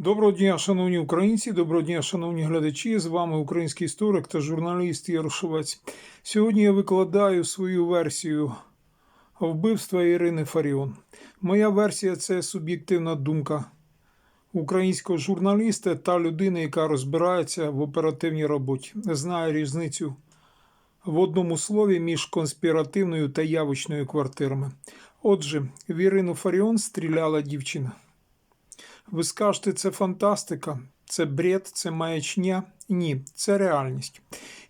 Доброго дня, шановні українці, доброго дня, шановні глядачі. З вами український історик та журналіст Ярошовець. Сьогодні я викладаю свою версію вбивства Ірини Фаріон. Моя версія це суб'єктивна думка українського журналіста та людини, яка розбирається в оперативній роботі, знає різницю в одному слові між конспіративною та явочною квартирами. Отже, в Ірину Фаріон стріляла дівчина. Ви скажете, це фантастика, це бред, це маячня. Ні, це реальність.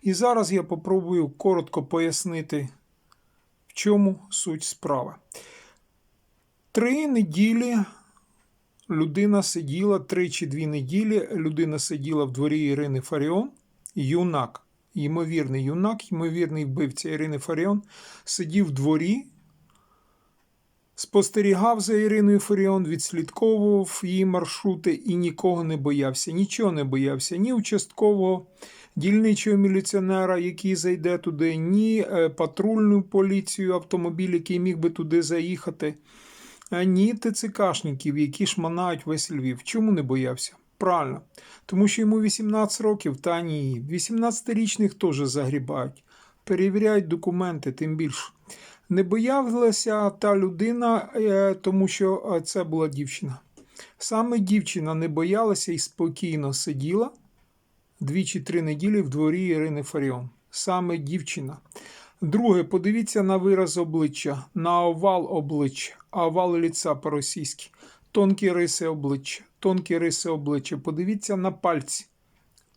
І зараз я попробую коротко пояснити, в чому суть справи. Три неділі людина сиділа, три чи дві неділі людина сиділа в дворі Ірини Фаріон, юнак, ймовірний юнак, ймовірний вбивця Ірини Фаріон, сидів в дворі спостерігав за Іриною Фаріон, відслідковував її маршрути і нікого не боявся, нічого не боявся, ні участкового дільничого міліціонера, який зайде туди, ні е, патрульну поліцію, автомобіль, який міг би туди заїхати, ні ТЦКшників, які шманають весь Львів. Чому не боявся? Правильно, тому що йому 18 років, та ні, 18-річних теж загрібають, перевіряють документи, тим більше. Не боялася та людина, е, тому що е, це була дівчина. Саме дівчина не боялася і спокійно сиділа дві чи три неділі в дворі Ірини Фаріон. Саме дівчина. Друге, подивіться на вираз обличчя, на овал обличчя, овал ліца по-російськи, тонкі риси обличчя, тонкі риси обличчя. Подивіться на пальці,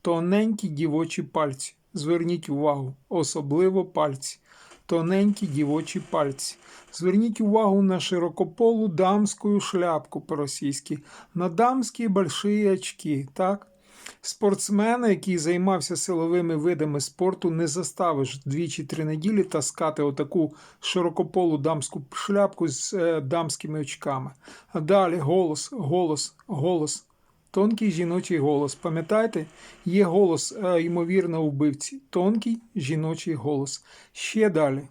тоненькі дівочі пальці. Зверніть увагу, особливо пальці тоненькі дівочі пальці. Зверніть увагу на широкополу дамську шляпку по-російськи, на дамські больші очки. так? Спортсмена, який займався силовими видами спорту, не заставиш двічі-три неділі таскати отаку широкополу дамську шляпку з е, дамськими очками. А далі голос, голос, голос. Тонкий жіночий голос. Пам'ятаєте, є голос, е, ймовірно, вбивці. Тонкий жіночий голос. Ще далі.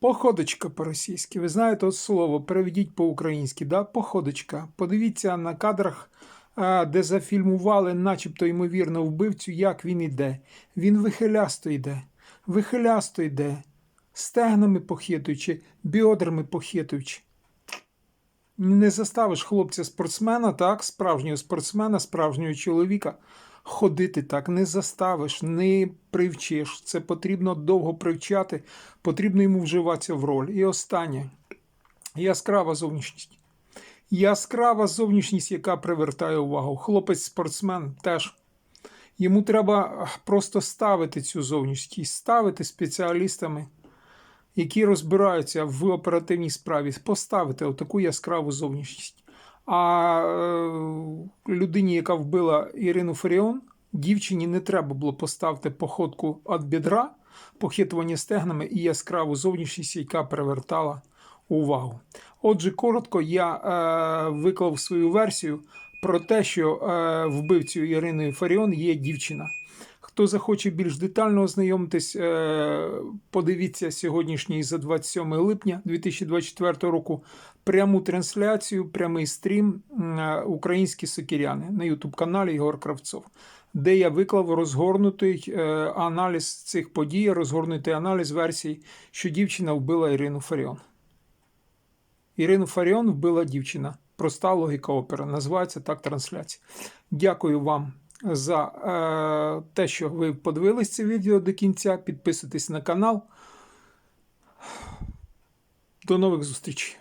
Походочка по-російськи. Ви знаєте от слово, переведіть по-українськи. да? Походочка. Подивіться на кадрах, е, де зафільмували, начебто, ймовірно, вбивцю, як він іде. Він вихилясто йде. Вихилясто йде. Стегнами похитуючи, бьодрами похитуючи. Не заставиш хлопця-спортсмена, так, справжнього спортсмена, справжнього чоловіка ходити так, не заставиш, не привчиш. Це потрібно довго привчати, потрібно йому вживатися в роль. І останнє яскрава зовнішність. Яскрава зовнішність, яка привертає увагу. Хлопець-спортсмен теж. Йому треба просто ставити цю зовнішність ставити спеціалістами які розбираються в оперативній справі, поставити отаку яскраву зовнішність. А е, людині, яка вбила Ірину Фаріон, дівчині не треба було поставити походку від бідра, похитування стегнами і яскраву зовнішність, яка привертала увагу. Отже, коротко, я е, виклав свою версію про те, що е, вбивцю Ірини Фаріон є дівчина. Хто захоче більш детально ознайомитись, е, подивіться сьогоднішній за 27 липня 2024 року пряму трансляцію, прямий стрім е, Українські сокіряни на Ютуб-каналі Ігор Кравцов, де я виклав розгорнутий е, аналіз цих подій, розгорнутий аналіз версії, що дівчина вбила Ірину Фаріон. Ірину Фаріон вбила дівчина. Проста логіка опера. Називається так трансляція. Дякую вам за е, те, що ви подивились це відео до кінця. Підписуйтесь на канал. До нових зустрічей!